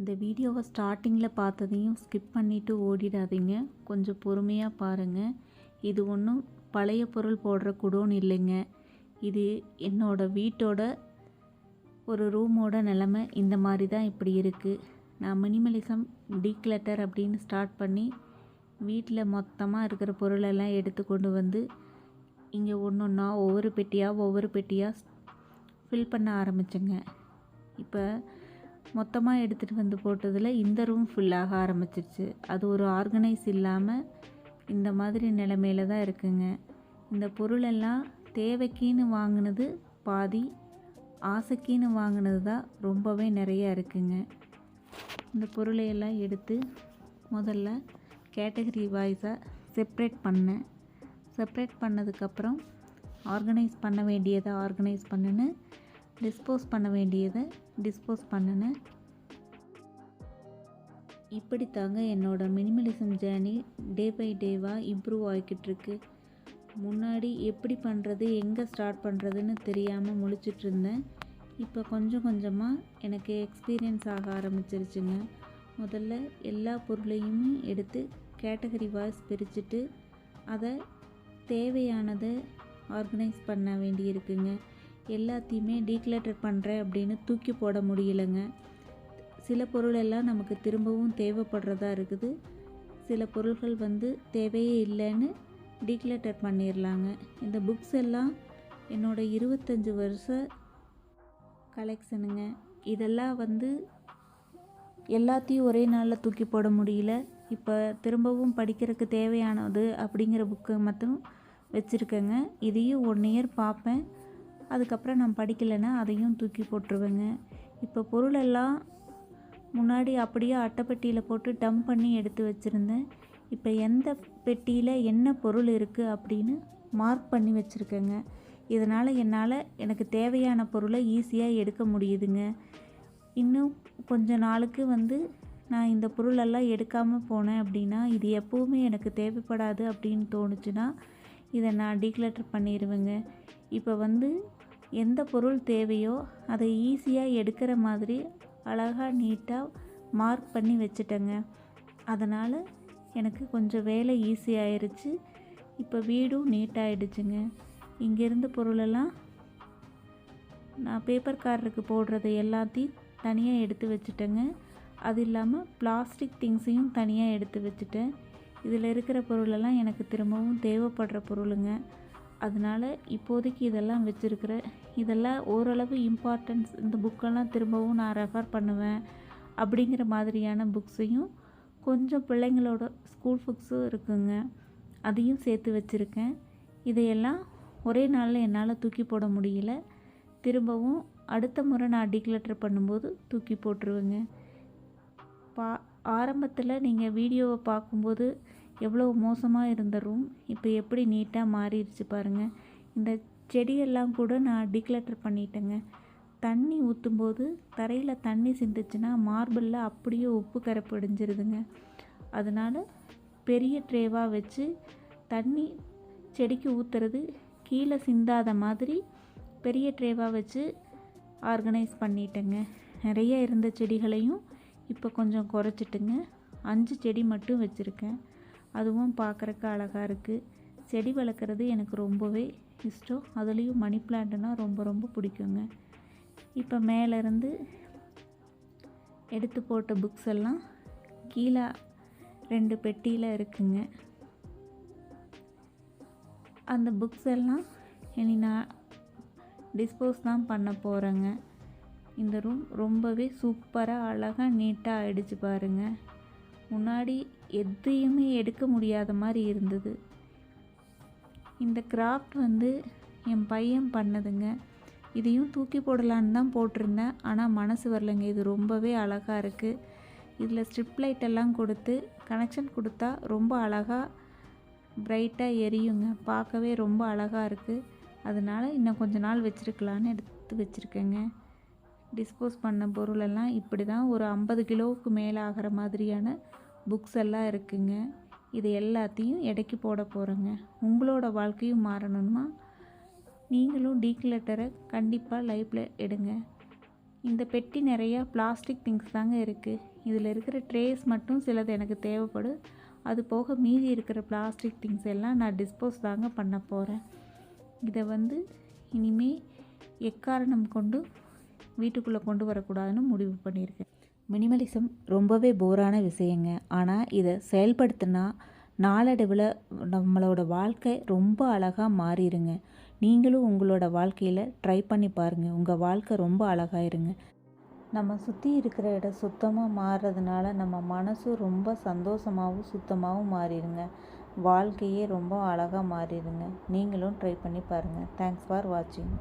இந்த வீடியோவை ஸ்டார்டிங்கில் பார்த்ததையும் ஸ்கிப் பண்ணிவிட்டு ஓடிடாதீங்க. கொஞ்சம் பொறுமையாக பாருங்கள் இது ஒன்றும் பழைய பொருள் போடுற குடோன் இல்லைங்க. இது என்னோட வீட்டோட ஒரு ரூமோட நிலமை இந்த மாதிரி தான் இப்படி இருக்குது நான் மினிமலிசம் டீக்ளட்டர் அப்படின்னு ஸ்டார்ட் பண்ணி வீட்டில் மொத்தமாக இருக்கிற பொருளெல்லாம் எடுத்து கொண்டு வந்து இங்கே ஒன்று ஒன்றா ஒவ்வொரு பெட்டியாக ஒவ்வொரு பெட்டியாக ஃபில் பண்ண ஆரம்பிச்சேங்க. இப்போ மொத்தமாக எடுத்துகிட்டு வந்து போட்டதில் இந்த ரூம் ஃபுல்லாக ஆரம்பிச்சிருச்சு. அது ஒரு ஆர்கனைஸ் இல்லாமல் இந்த மாதிரி நிலமையில தான் இருக்குங்க. இந்த பொருளெல்லாம் தேவைக்குன்னு வாங்கினது பாதி ஆசைக்குன்னு வாங்கினது தான் ரொம்பவே நிறைய இருக்குங்க. இந்த பொருளையெல்லாம் எடுத்து முதல்ல கேட்டகரி வாய்ஸாக செப்ரேட் பண்ணேன். செப்ரேட் பண்ணதுக்கப்புறம் ஆர்கனைஸ் பண்ண வேண்டியதை ஆர்கனைஸ் பண்ணுன்னு டிஸ்போஸ் பண்ண வேண்டியதை டிஸ்போஸ் பண்ணினேன். இப்படி தாங்க என்னோடய மினிமலிசம் ஜேர்னி டே பை டேவாக இம்ப்ரூவ் ஆகிக்கிட்டு இருக்கு முன்னாடி எப்படி பண்ணுறது எங்கே ஸ்டார்ட் பண்ணுறதுன்னு தெரியாமல் முழிச்சிட்டு இருந்தேன் இப்போ கொஞ்சம் கொஞ்சமாக எனக்கு எக்ஸ்பீரியன்ஸ் ஆக ஆரம்பிச்சிருச்சுங்க. முதல்ல எல்லா பொருளையுமே எடுத்து கேட்டகரி வாய்ஸ் பிரிச்சுட்டு அதை தேவையானதை ஆர்கனைஸ் பண்ண வேண்டியிருக்குங்க. எல்லாத்தையுமே டீக்ளட்டர் பண்ணுறேன் அப்படின்னு தூக்கி போட முடியலைங்க. சில பொருள் எல்லாம் நமக்கு திரும்பவும் தேவைப்படுறதா இருக்குது. சில பொருள்கள் வந்து தேவையே இல்லைன்னு டீக்ளட்டர் பண்ணிடலாங்க இந்த புக்ஸ் எல்லாம் என்னோடய இருபத்தஞ்சி வருஷ கலெக்ஷனுங்க இதெல்லாம் வந்து எல்லாத்தையும் ஒரே நாளில் தூக்கி போட முடியல. இப்போ திரும்பவும் படிக்கிறதுக்கு தேவையானது அப்படிங்கிற புக்கை மட்டும் வச்சுருக்கேங்க. இதையும் ஒன் இயர் பார்ப்பேன். அதுக்கப்புறம் நான் படிக்கலைன்னா அதையும் தூக்கி போட்டுருவேங்க. இப்போ பொருளெல்லாம் முன்னாடி அப்படியே அட்டைப்பெட்டியில் போட்டு டம்ப் பண்ணி எடுத்து வச்சுருந்தேன். இப்போ எந்த பெட்டியில் என்ன பொருள் இருக்குது அப்படின்னு மார்க் பண்ணி வச்சுருக்கேங்க. இதனால் என்னால் எனக்கு தேவையான பொருளை ஈஸியாக எடுக்க முடியுதுங்க. இன்னும் கொஞ்ச நாளுக்கு வந்து நான் இந்த பொருளெல்லாம் எடுக்காமல் போனேன் அப்படின்னா இது எப்போவுமே எனக்கு தேவைப்படாது அப்படின்னு தோணுச்சுன்னா இதை நான் டீக்ளட்டர் பண்ணிடுவேங்க இப்போ வந்து எந்த பொருள் தேவையோ அதை ஈஸியாக எடுக்கிற மாதிரி அழகாக நீட்டாக மார்க் பண்ணி வச்சுட்டேங்க. அதனால் எனக்கு கொஞ்சம் வேலை ஈஸி இப்போ வீடும் நீட்டாகிடுச்சுங்க இங்கேருந்து பொருளெல்லாம் நான் பேப்பர் கார்டுக்கு போடுறது எல்லாத்தையும் தனியாக எடுத்து வச்சுட்டேங்க. அது இல்லாமல் பிளாஸ்டிக் திங்ஸையும் தனியாக எடுத்து வச்சுட்டேன். இதில் இருக்கிற பொருளெல்லாம் எனக்கு திரும்பவும் தேவைப்படுற பொருளுங்க. அதனால் இப்போதைக்கு இதெல்லாம் வச்சுருக்கிறேன் இதெல்லாம் ஓரளவு இம்பார்ட்டன்ஸ் இந்த புக்கெல்லாம் திரும்பவும் நான் ரெஃபர் பண்ணுவேன் அப்படிங்கிற மாதிரியான புக்ஸையும் கொஞ்சம் பிள்ளைங்களோட ஸ்கூல் புக்ஸும் இருக்குங்க. அதையும் சேர்த்து வச்சுருக்கேன். இதையெல்லாம் ஒரே நாளில் என்னால் தூக்கி போட முடியல. திரும்பவும் அடுத்த முறை நான் டிக்ளட்டர் பண்ணும்போது தூக்கி போட்டுருவேங்க. பா ஆரம்பத்தில் நீங்கள் வீடியோவை பார்க்கும்போது எவ்வளோ மோசமாக இருந்த ரூம் இப்போ எப்படி நீட்டாக மாறிடுச்சு பாருங்கள் இந்த செடியெல்லாம் கூட நான் டிக்ளட்டர் பண்ணிட்டேங்க. தண்ணி ஊற்றும்போது தரையில் தண்ணி சிந்துச்சுன்னா மார்பிளில் அப்படியே உப்பு கரை படிஞ்சிருதுங்க அதனால் பெரிய ட்ரேவாக வச்சு தண்ணி செடிக்கு ஊற்றுறது கீழே சிந்தாத மாதிரி பெரிய ட்ரேவாக வச்சு ஆர்கனைஸ் பண்ணிட்டேங்க. நிறைய இருந்த செடிகளையும் இப்போ கொஞ்சம் குறைச்சிட்டுங்க. அஞ்சு செடி மட்டும் வச்சுருக்கேன். அதுவும் பார்க்குறக்கு அழகாக இருக்குது செடி வளர்க்குறது எனக்கு ரொம்பவே இஷ்டம். அதுலேயும் மணி பிளான்ட்னால் ரொம்ப ரொம்ப பிடிக்குங்க. இப்போ மேலேருந்து எடுத்து போட்ட புக்ஸ் எல்லாம் கீழே ரெண்டு பெட்டியில் இருக்குங்க. அந்த புக்ஸ் எல்லாம் இனி நான் டிஸ்போஸ் தான் பண்ண போகிறேங்க இந்த ரூம் ரொம்பவே சூப்பராக அழகாக நீட்டாக ஆயிடுச்சு பாருங்கள் முன்னாடி எதையுமே எடுக்க முடியாத மாதிரி இருந்தது. இந்த கிராஃப்ட் வந்து என் பையன் பண்ணதுங்க. இதையும் தூக்கி போடலான்னு தான் போட்டிருந்தேன். ஆனால் மனசு வரலைங்க. இது ரொம்பவே அழகாக இருக்குது இதில் ஸ்ட்ரிப் லைட் எல்லாம் கொடுத்து கனெக்ஷன் கொடுத்தா ரொம்ப அழகாக பிரைட்டாக எரியுங்க. பார்க்கவே ரொம்ப அழகாக இருக்குது அதனால் இன்னும் கொஞ்ச நாள் வச்சுருக்கலான்னு எடுத்து வச்சுருக்கேங்க. டிஸ்போஸ் பண்ண பொருளெல்லாம் இப்படி தான் ஒரு ஐம்பது கிலோவுக்கு மேலே ஆகிற மாதிரியான புக்ஸ் எல்லாம் இருக்குங்க. இது எல்லாத்தையும் எடைக்கு போட போகிறேங்க உங்களோட வாழ்க்கையும் மாறணுமா நீங்களும் டீக்லெட்டரை கண்டிப்பாக லைஃப்பில் எடுங்க. இந்த பெட்டி நிறையா பிளாஸ்டிக் திங்ஸ் தாங்க இருக்குது இதில் இருக்கிற ட்ரேஸ் மட்டும் சிலது எனக்கு தேவைப்படும் அது போக மீதி இருக்கிற பிளாஸ்டிக் திங்ஸ் எல்லாம் நான் டிஸ்போஸ் தாங்க பண்ண போகிறேன் இதை வந்து இனிமேல் எக்காரணம் கொண்டு வீட்டுக்குள்ளே கொண்டு வரக்கூடாதுன்னு முடிவு பண்ணியிருக்கேன். மினிமலிசம் ரொம்பவே போரான விஷயங்க. ஆனால் இதை செயல்படுத்தினா நாளடைவில் நம்மளோட வாழ்க்கை ரொம்ப அழகாக மாறிடுங்க நீங்களும் உங்களோட வாழ்க்கையில் ட்ரை பண்ணி பாருங்கள் உங்கள் வாழ்க்கை ரொம்ப அழகாயிருங்க. நம்ம சுற்றி இருக்கிற இடம் சுத்தமாக மாறுறதுனால நம்ம மனசும் ரொம்ப சந்தோஷமாகவும் சுத்தமாகவும் மாறிடுங்க வாழ்க்கையே ரொம்ப அழகாக மாறிடுங்க நீங்களும் ட்ரை பண்ணி பாருங்கள் தேங்க்ஸ் ஃபார் வாட்சிங்